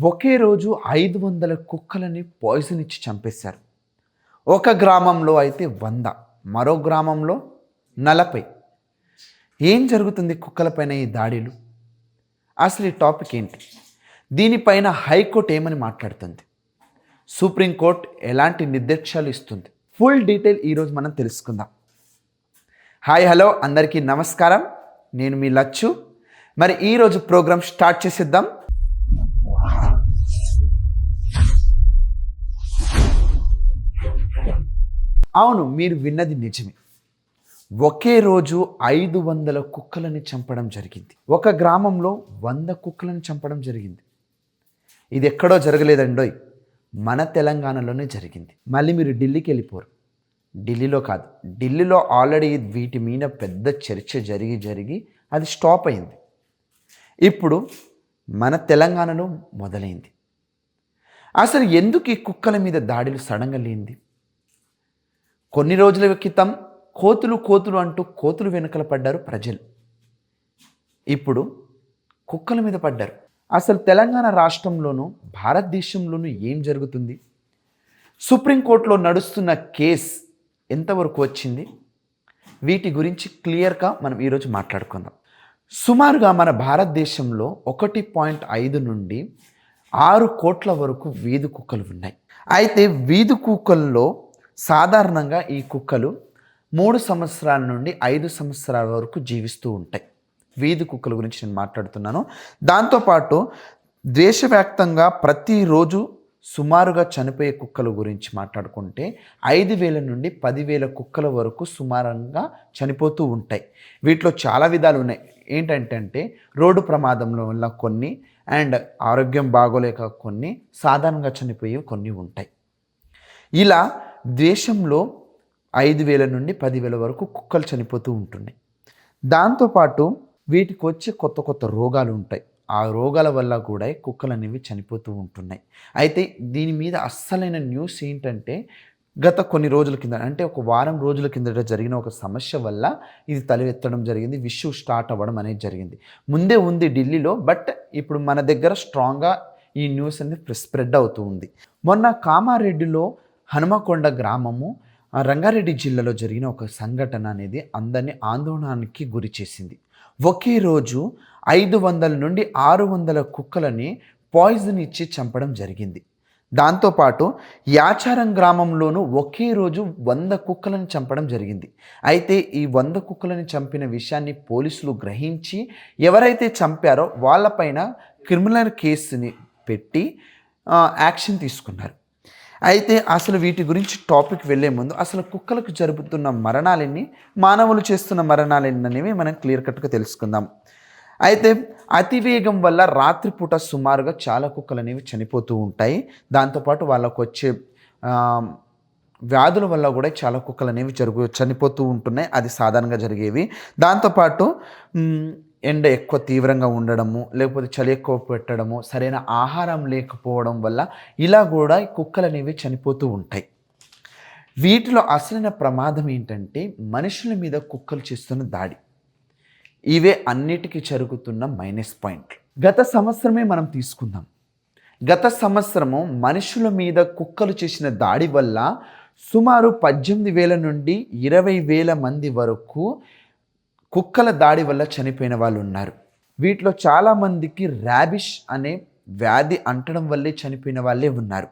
ఒకే రోజు ఐదు వందల కుక్కలని పాయిజన్ ఇచ్చి చంపేశారు. ఒక గ్రామంలో అయితే వంద మరో గ్రామంలో నలభై. ఏం జరుగుతుంది కుక్కలపైన ఈ దాడిలు? అసలు ఈ టాపిక్ ఏంటి? దీనిపైన హైకోర్టు ఏమని మాట్లాడుతుంది? సుప్రీంకోర్టు ఎలాంటి నిర్దేశాలు ఇస్తుంది? ఫుల్ డీటెయిల్ ఈరోజు మనం తెలుసుకుందాం. హాయ్ హలో అందరికీ నమస్కారం. నేను మీ లచ్చు. మరి ఈరోజు ప్రోగ్రామ్ స్టార్ట్ చేసేద్దాం. అవును మీరు విన్నది నిజమే. ఒకే రోజు ఐదు వందల కుక్కలని చంపడం జరిగింది. ఒక గ్రామంలో వంద కుక్కలను చంపడం జరిగింది. ఇది ఎక్కడో జరగలేదండోయ్ మన తెలంగాణలోనే జరిగింది. మళ్ళీ మీరు ఢిల్లీకి వెళ్ళిపోరు. ఢిల్లీలో కాదు. ఢిల్లీలో ఆల్రెడీ వీటి మీద పెద్ద చర్చ జరిగి జరిగి అది స్టాప్ అయింది. ఇప్పుడు మన తెలంగాణలో మొదలైంది. అసలు ఎందుకు ఈ కుక్కల మీద దాడులు సడన్గా లేనిది? కొన్ని రోజుల క్రితం కోతులు కోతులు అంటూ కోతులు వెనుకల పడ్డారు ప్రజలు. ఇప్పుడు కుక్కల మీద పడ్డారు. అసలు తెలంగాణ రాష్ట్రంలోనూ భారతదేశంలోనూ ఏం జరుగుతుంది? సుప్రీంకోర్టులో నడుస్తున్న కేస్ ఎంతవరకు వచ్చింది? వీటి గురించి క్లియర్గా మనం ఈరోజు మాట్లాడుకుందాం. సుమారుగా మన భారతదేశంలో ఒకటి పాయింట్ ఐదు నుండి ఆరు కోట్ల వరకు వీధి కుక్కలు ఉన్నాయి. అయితే వీధి కుక్కల్లో సాధారణంగా ఈ కుక్కలు మూడు సంవత్సరాల నుండి ఐదు సంవత్సరాల వరకు జీవిస్తూ ఉంటాయి. వీధి కుక్కల గురించి నేను మాట్లాడుతున్నాను. దాంతోపాటు దేశవ్యాప్తంగా ప్రతిరోజు సుమారుగా చనిపోయే కుక్కల గురించి మాట్లాడుకుంటే ఐదు వేల నుండి పదివేల కుక్కల వరకు సుమారంగా చనిపోతూ ఉంటాయి. వీటిలో చాలా విధాలు ఉన్నాయి. ఏంటంటే రోడ్డు ప్రమాదంలో వల్ల కొన్ని అండ్ ఆరోగ్యం బాగోలేక కొన్ని సాధారణంగా చనిపోయేవి కొన్ని ఉంటాయి. ఇలా దేశంలో ఐదు వేల నుండి పదివేల వరకు కుక్కలు చనిపోతూ ఉంటున్నాయి దాంతోపాటు వీటికి వచ్చే కొత్త కొత్త రోగాలు ఉంటాయి. ఆ రోగాల వల్ల కూడా కుక్కలు అనేవి చనిపోతూ ఉంటున్నాయి. అయితే దీని మీద అస్సలైన న్యూస్ ఏంటంటే గత కొన్ని రోజుల కింద అంటే ఒక వారం రోజుల కిందట జరిగిన ఒక సమస్య వల్ల ఇది తలెత్తడం జరిగింది. విషు స్టార్ట్ అవ్వడం అనేది జరిగింది. ముందే ఉంది ఢిల్లీలో బట్ ఇప్పుడు మన దగ్గర స్ట్రాంగ్గా ఈ న్యూస్ అనేది స్ప్రెడ్ అవుతూ ఉంది. మొన్న కామారెడ్డిలో హనుమకొండ గ్రామము రంగారెడ్డి జిల్లాలో జరిగిన ఒక సంఘటన అనేది అందరినీ ఆందోళనానికి గురి చేసింది. ఒకే రోజు ఐదు వందల నుండి ఆరు వందల కుక్కలని పాయిజన్ ఇచ్చి చంపడం జరిగింది. దాంతోపాటు యాచారం గ్రామంలోనూ ఒకే రోజు వంద కుక్కలను చంపడం జరిగింది. అయితే ఈ వంద కుక్కలను చంపిన విషయాన్ని పోలీసులు గ్రహించి ఎవరైతే చంపారో వాళ్ళపైన క్రిమినల్ కేసుని పెట్టి యాక్షన్ తీసుకున్నారు. అయితే అసలు వీటి గురించి టాపిక్ వెళ్ళే ముందు అసలు కుక్కలకు జరుగుతున్న మరణాలన్నీ మానవులు చేస్తున్న మరణాలెన్ని అనేవి మనం క్లియర్ కట్గా తెలుసుకుందాం. అయితే అతివేగం వల్ల రాత్రిపూట సుమారుగా చాలా కుక్కలు అనేవి చనిపోతూ ఉంటాయి. దాంతోపాటు వాళ్ళకు వచ్చే వ్యాధుల వల్ల కూడా చాలా కుక్కలు అనేవి జరుగు చనిపోతూ ఉంటున్నాయి. అది సాధారణంగా జరిగేవి. దాంతోపాటు ఎండ ఎక్కువ తీవ్రంగా ఉండడము లేకపోతే చలి ఎక్కువ పెట్టడము సరైన ఆహారం లేకపోవడం వల్ల ఇలా కూడా కుక్కలు అనేవి చనిపోతూ ఉంటాయి. వీటిలో అసలైన ప్రమాదం ఏంటంటే మనుషుల మీద కుక్కలు చేస్తున్న దాడి. ఇవే అన్నిటికీ జరుగుతున్న మైనస్ పాయింట్లు. గత సంవత్సరమే మనం తీసుకుందాం. గత సంవత్సరము మనుషుల మీద కుక్కలు చేసిన దాడి వల్ల సుమారు పద్దెనిమిది వేల నుండి ఇరవై వేల మంది వరకు కుక్కల దాడి వల్ల చనిపోయిన వాళ్ళు ఉన్నారు. వీటిలో చాలామందికి ర్యాబిష్ అనే వ్యాధి అంటడం వల్లే చనిపోయిన వాళ్ళే ఉన్నారు.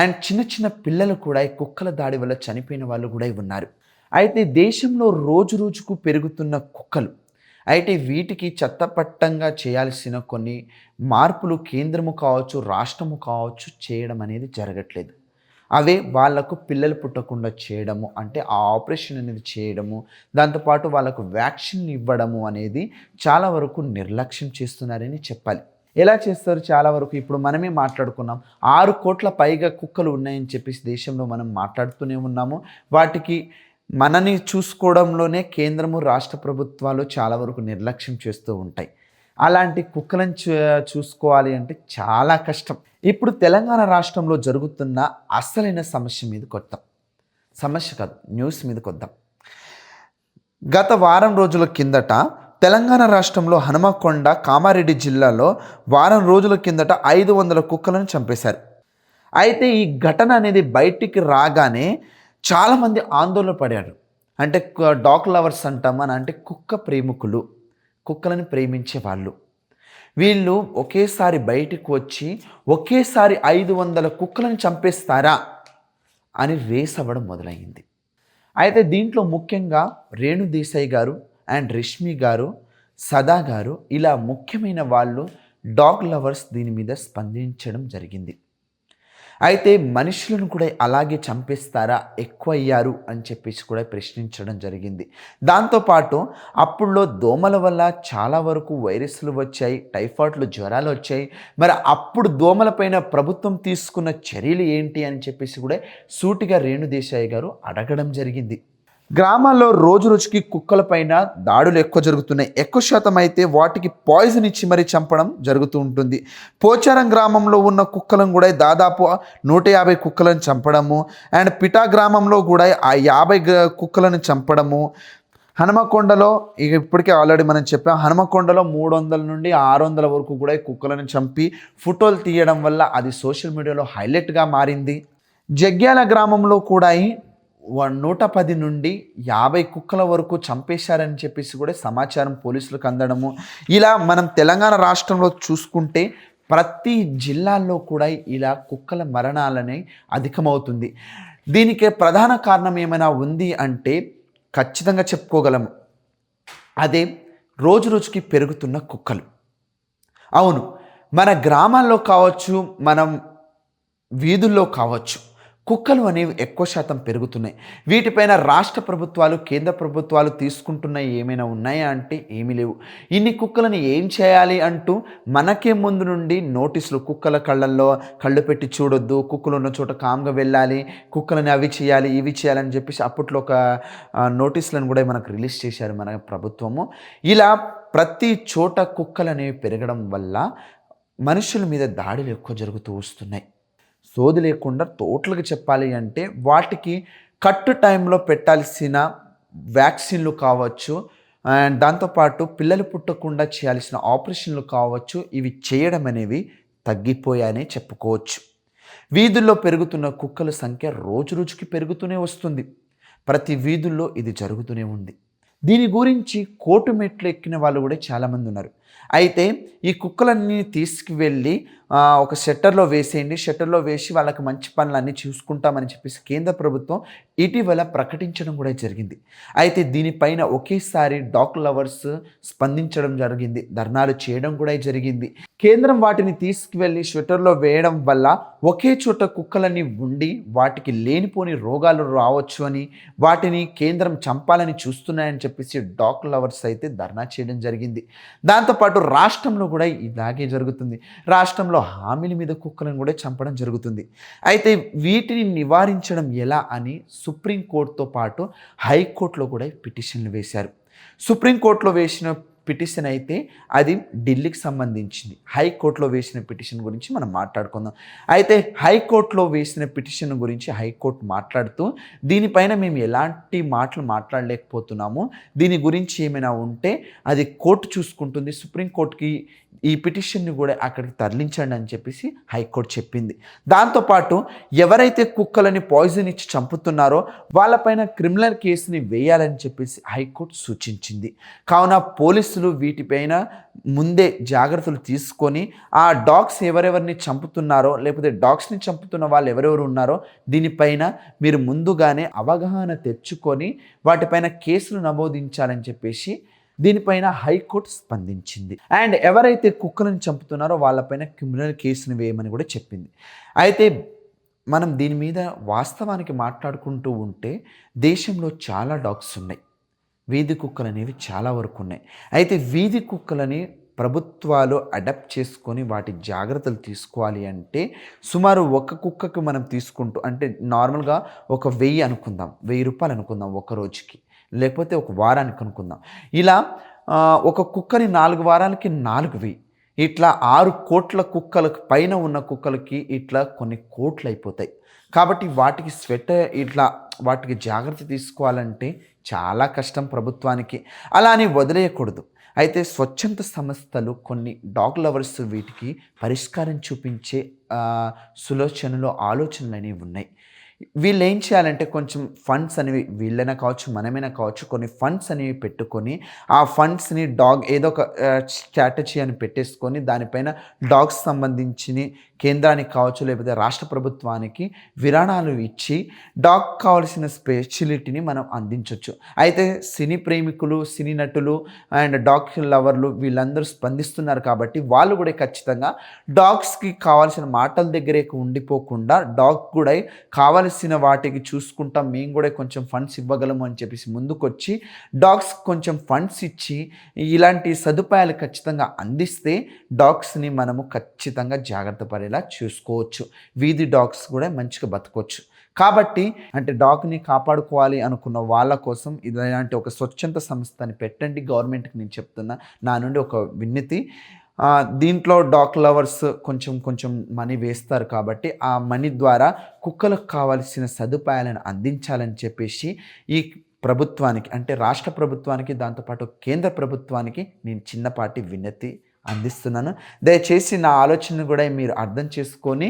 అండ్ చిన్న చిన్న పిల్లలు కూడా ఈ కుక్కల దాడి వల్ల చనిపోయిన వాళ్ళు కూడా ఉన్నారు. అయితే దేశంలో రోజు రోజుకు పెరుగుతున్న కుక్కలు అయితే వీటికి చట్టపట్టంగా చేయాల్సిన కొన్ని మార్పులు కేంద్రము కావచ్చు రాష్ట్రము కావచ్చు చేయడం అనేది జరగట్లేదు. అవే వాళ్ళకు పిల్లలు పుట్టకుండా చేయడము అంటే ఆ ఆపరేషన్ అనేది చేయడము దాంతోపాటు వాళ్ళకు వ్యాక్సిన్ ఇవ్వడము అనేది చాలా వరకు నిర్లక్ష్యం చేస్తున్నారని చెప్పాలి. ఎలా చేస్తారు? చాలా వరకు ఇప్పుడు మనమే మాట్లాడుకున్నాం. ఆరు కోట్ల పైగా కుక్కలు ఉన్నాయని చెప్పేసి దేశంలో మనం మాట్లాడుతూనే ఉన్నాము. వాటికి మనని చూసుకోవడంలోనే కేంద్రము రాష్ట్ర ప్రభుత్వాలు చాలా వరకు నిర్లక్ష్యం చేస్తూ ఉంటాయి. అలాంటి కుక్కలను చూసుకోవాలి అంటే చాలా కష్టం. ఇప్పుడు తెలంగాణ రాష్ట్రంలో జరుగుతున్న అసలైన సమస్య మీదకి వద్దాం సమస్య కాదు న్యూస్ మీదకి వద్దాం గత వారం రోజుల కిందట తెలంగాణ రాష్ట్రంలో హనుమకొండ కామారెడ్డి జిల్లాలో వారం రోజుల కిందట ఐదు వందల కుక్కలను చంపేశారు. అయితే ఈ ఘటన అనేది బయటికి రాగానే చాలామంది ఆందోళన పడారు అంటే డాగ్ లవర్స్ అంటాం అని అంటే కుక్క ప్రేమికులు. కుక్కలను ప్రేమించే వాళ్ళు వీళ్ళు ఒకేసారి బయటకు వచ్చి ఒకేసారి ఐదు వందల కుక్కలను చంపేస్తారా అని రేస్ అవ్వడం మొదలైంది. అయితే దీంట్లో ముఖ్యంగా రేణుదేశాయ్ గారు అండ్ రష్మి గారు సదా గారు ఇలా ముఖ్యమైన వాళ్ళు డాగ్ లవర్స్ దీని మీద స్పందించడం జరిగింది. అయితే మనుషులను కూడా అలాగే చంపేస్తారా? ఎక్కువ అయ్యారు అని చెప్పేసి కూడా ప్రశ్నించడం జరిగింది. దాంతోపాటు అప్పుడులో దోమల వల్ల చాలా వరకు వైరస్లు వచ్చాయి టైఫాయిడ్లు జ్వరాలు వచ్చాయి. మరి అప్పుడు దోమలపైన ప్రభుత్వం తీసుకున్న చర్యలు ఏంటి అని చెప్పేసి కూడా సూటిగా రేణుదేశాయి గారు అడగడం జరిగింది. గ్రామాల్లో రోజు రోజుకి కుక్కలపైన దాడులు ఎక్కువ జరుగుతున్నాయి. ఎక్కువ శాతం అయితే వాటికి పాయిజన్ ఇచ్చి మరీ చంపడం జరుగుతూ ఉంటుంది. పోచారం గ్రామంలో ఉన్న కుక్కలను కూడా దాదాపు నూట యాభై కుక్కలను చంపడము అండ్ పిటా గ్రామంలో కూడా ఆ యాభై కుక్కలను చంపడము. హనుమకొండలో ఇక ఇప్పటికే ఆల్రెడీ మనం చెప్పాం హనుమకొండలో మూడు వందల నుండి ఆరు వందల వరకు కూడా కుక్కలను చంపి ఫోటోలు తీయడం వల్ల అది సోషల్ మీడియాలో హైలైట్గా మారింది. జగ్యాల గ్రామంలో కూడా నూట పది నుండి యాభై కుక్కల వరకు చంపేశారని చెప్పేసి కూడా సమాచారం పోలీసులకు అందడము. ఇలా మనం తెలంగాణ రాష్ట్రంలో చూసుకుంటే ప్రతి జిల్లాల్లో కూడా ఇలా కుక్కల మరణాలనే అధికమవుతుంది. దీనికి ప్రధాన కారణం ఏమైనా ఉంది అంటే ఖచ్చితంగా చెప్పుకోగలము. అదే రోజు రోజుకి పెరుగుతున్న కుక్కలు. అవును మన గ్రామాల్లో కావచ్చు మనం వీధుల్లో కావచ్చు కుక్కలు అనేవి ఎక్కువ శాతం పెరుగుతున్నాయి. వీటిపైన రాష్ట్ర ప్రభుత్వాలు కేంద్ర ప్రభుత్వాలు తీసుకుంటున్నాయి ఏమైనా ఉన్నాయా అంటే ఏమీ లేవు. ఇన్ని కుక్కలను ఏం చేయాలి అంటూ మనకే ముందు నుండి నోటీసులు కుక్కల కళ్ళల్లో కళ్ళు పెట్టి చూడొద్దు కుక్కలు ఉన్న చోట కామ్గా వెళ్ళాలి కుక్కలని అవి చేయాలి ఇవి చేయాలని చెప్పేసి అప్పట్లో ఒక నోటీసులను కూడా మనకు రిలీజ్ చేశారు మన ప్రభుత్వము. ఇలా ప్రతి చోట కుక్కలు అనేవి పెరగడం వల్ల మనుషుల మీద దాడులు ఎక్కువ జరుగుతూ వస్తున్నాయి. సోది లేకుండా తోటలకు చెప్పాలి అంటే వాటికి కట్టు టైంలో పెట్టాల్సిన వ్యాక్సిన్లు కావచ్చు. అండ్ దాంతోపాటు పిల్లలు పుట్టకుండా చేయాల్సిన ఆపరేషన్లు కావచ్చు. ఇవి చేయడం అనేవి తగ్గిపోయాయని చెప్పుకోవచ్చు. వీధుల్లో పెరుగుతున్న కుక్కల సంఖ్య రోజు రోజుకి పెరుగుతూనే వస్తుంది. ప్రతి వీధుల్లో ఇది జరుగుతూనే ఉంది. దీని గురించి కోర్టు మెట్లు ఎక్కిన వాళ్ళు కూడా చాలామంది ఉన్నారు. అయితే ఈ కుక్కలన్నీ తీసుకువెళ్ళి ఒక షట్టర్లో వేసేయండి. షట్టర్లో వేసి వాళ్ళకి మంచి పనులన్నీ చూసుకుంటామని చెప్పేసి కేంద్ర ప్రభుత్వం ఇటీవల ప్రకటించడం కూడా జరిగింది. అయితే దీనిపైన ఒకేసారి డాగ్ లవర్స్ స్పందించడం జరిగింది. ధర్నాలు చేయడం కూడా జరిగింది. కేంద్రం వాటిని తీసుకువెళ్ళి షట్టర్లో వేయడం వల్ల ఒకే చోట కుక్కలని ఉండి వాటికి లేనిపోని రోగాలు రావచ్చు అని వాటిని కేంద్రం చంపాలని చూస్తున్నాయని చెప్పేసి డాగ్ లవర్స్ అయితే ధర్నా చేయడం జరిగింది. దాంతో పాటు రాష్ట్రంలో కూడా ఇలాగే జరుగుతుంది. రాష్ట్రంలో హామీల మీద కుక్కలను కూడా చంపడం జరుగుతుంది. అయితే వీటిని నివారించడం ఎలా అని సుప్రీంకోర్టుతో పాటు హైకోర్టులో కూడా పిటిషన్లు వేశారు. సుప్రీంకోర్టులో వేసిన పిటిషన్ అయితే అది ఢిల్లీకి సంబంధించింది. హైకోర్టులో వేసిన పిటిషన్ గురించి మనం మాట్లాడుకుందాం. అయితే హైకోర్టులో వేసిన పిటిషన్ గురించి హైకోర్టు మాట్లాడుతూ దీనిపైన మేము ఎలాంటి మాటలు మాట్లాడలేకపోతున్నాము. దీని గురించి ఏమైనా ఉంటే అది కోర్టు చూసుకుంటుంది. సుప్రీంకోర్టుకి ఈ పిటిషన్ని కూడా అక్కడికి తరలించండి అని చెప్పేసి హైకోర్టు చెప్పింది. దాంతోపాటు ఎవరైతే కుక్కలని పాయిజన్ ఇచ్చి చంపుతున్నారో వాళ్ళపైన క్రిమినల్ కేసుని వేయాలని చెప్పేసి హైకోర్టు సూచించింది. కావున పోలీసులు వీటిపైన ముందే జాగ్రత్తలు తీసుకొని ఆ డాగ్స్ ఎవరెవరిని చంపుతున్నారో లేకపోతే డాగ్స్ని చంపుతున్న వాళ్ళు ఎవరెవరు ఉన్నారో దీనిపైన మీరు ముందుగానే అవగాహన తెచ్చుకొని వాటిపైన కేసులు నమోదించాలని చెప్పేసి దీనిపైన హైకోర్టు స్పందించింది. అండ్ ఎవరైతే కుక్కలను చంపుతున్నారో వాళ్ళపైన క్రిమినల్ కేసును వేయమని కూడా చెప్పింది. అయితే మనం దీని మీద వాస్తవానికి మాట్లాడుకుంటూ ఉంటే దేశంలో చాలా డాగ్స్ ఉన్నాయి. వీధి కుక్కలు అనేవి చాలా వరకు ఉన్నాయి అయితే వీధి కుక్కలని ప్రభుత్వాలు అడాప్ట్ చేసుకొని వాటి జాగ్రత్తలు తీసుకోవాలి అంటే సుమారు ఒక కుక్కకు మనం తీసుకుంటూ అంటే నార్మల్గా ఒక వెయ్యి అనుకుందాం వెయ్యి రూపాయలు అనుకుందాం ఒక రోజుకి లేకపోతే ఒక వారానికి అనుకుందాం. ఇలా ఒక కుక్కని నాలుగు వారాలకి నాలుగు వెయ్యి ఇట్లా ఆరు కోట్ల కుక్కలకు పైన ఉన్న కుక్కలకి ఇట్లా కొన్ని కోట్లు అయిపోతాయి కాబట్టి వాటికి స్వెటర్ ఇట్లా వాటికి జాగ్రత్త తీసుకోవాలంటే చాలా కష్టం ప్రభుత్వానికి. అలా అని వదిలేయకూడదు. అయితే స్వచ్ఛంద సంస్థలు కొన్ని డాగ్ లవర్స్ వీటికి పరిష్కారం చూపించే సులోచనలు ఆలోచనలు అనేవి ఉన్నాయి. వీళ్ళు ఏం చేయాలంటే కొంచెం ఫండ్స్ అనేవి వీళ్ళైనా కావచ్చు మనమైనా కావచ్చు కొన్ని ఫండ్స్ అనేవి పెట్టుకొని ఆ ఫండ్స్ని డాగ్ ఏదో ఒక స్ట్రాటజీ అని పెట్టేసుకొని దానిపైన డాగ్స్ సంబంధించిన కేంద్రానికి కావచ్చు లేకపోతే రాష్ట్ర ప్రభుత్వానికి విరాణాలు ఇచ్చి డాగ్ కావాల్సిన స్పెషలిటీని మనం అందించవచ్చు అయితే సినీ ప్రేమికులు సినీ నటులు అండ్ డాగ్ లవర్లు వీళ్ళందరూ స్పందిస్తున్నారు కాబట్టి వాళ్ళు కూడా ఖచ్చితంగా డాగ్స్కి కావాల్సిన మాటల దగ్గరే ఉండిపోకుండా డాగ్ కూడా కావాల్సిన వాటికి చూసుకుంటాం మేము కూడా కొంచెం ఫండ్స్ ఇవ్వగలము అని చెప్పేసి ముందుకొచ్చి డాగ్స్ కొంచెం ఫండ్స్ ఇచ్చి ఇలాంటి సదుపాయాలు ఖచ్చితంగా అందిస్తే డాగ్స్ని మనము ఖచ్చితంగా జాగ్రత్త పడేలా చూసుకోవచ్చు. వీధి డాగ్స్ కూడా మంచిగా బతకొచ్చు. కాబట్టి అంటే డాగ్ని కాపాడుకోవాలి అనుకున్న వాళ్ళ కోసం ఇలాంటి ఒక స్వచ్ఛంద సంస్థని పెట్టండి గవర్నమెంట్కి నేను చెప్తున్నా. నా నుండి ఒక విన్నతి. దీంట్లో డాగ్ లవర్స్ కొంచెం కొంచెం మనీ వేస్తారు కాబట్టి ఆ మనీ ద్వారా కుక్కలకు కావాల్సిన సదుపాయాలను అందించాలని చెప్పేసి ఈ ప్రభుత్వానికి అంటే రాష్ట్ర ప్రభుత్వానికి దాంతోపాటు కేంద్ర ప్రభుత్వానికి నేను చిన్నపాటి వినతి అందిస్తున్నాను. దయచేసి నా ఆలోచనను కూడా మీరు అర్థం చేసుకొని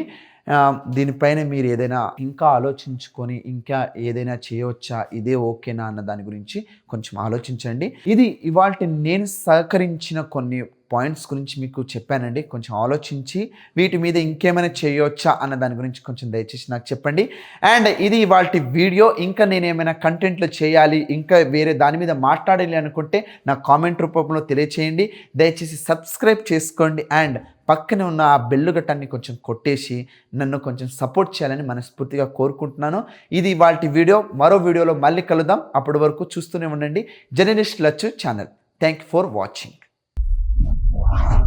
దీనిపైన మీరు ఏదైనా ఇంకా ఆలోచించుకొని ఇంకా ఏదైనా చేయవచ్చా ఇదే ఓకేనా అన్న దాని గురించి కొంచెం ఆలోచించండి. ఇది ఇవాళ నేను సహకరించిన కొన్ని పాయింట్స్ గురించి మీకు చెప్పానండి. కొంచెం ఆలోచించి వీటి మీద ఇంకేమైనా చేయవచ్చా అన్న దాని గురించి కొంచెం దయచేసి నాకు చెప్పండి. అండ్ ఇది వాటి వీడియో. ఇంకా నేను ఏమైనా కంటెంట్లు చేయాలి ఇంకా వేరే దాని మీద మాట్లాడాలి అనుకుంటే నా కామెంట్ రూపంలో తెలియచేయండి. దయచేసి సబ్స్క్రైబ్ చేసుకోండి. అండ్ పక్కన ఉన్న ఆ బెల్లు గట్టాన్ని కొంచెం కొట్టేసి నన్ను కొంచెం సపోర్ట్ చేయాలని మనస్ఫూర్తిగా కోరుకుంటున్నాను. ఇది వాటి వీడియో. మరో వీడియోలో మళ్ళీ కలుద్దాం. అప్పటి వరకు చూస్తూనే ఉండండి. Journalist Lachchu channel. Thank you for watching. Uh-huh.